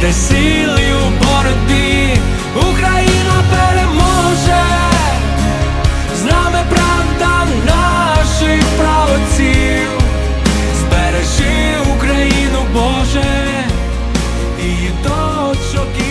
знайде сили у боротьбі, Україна переможе, з нами правда наших правоців, збережи Україну, Боже, і її.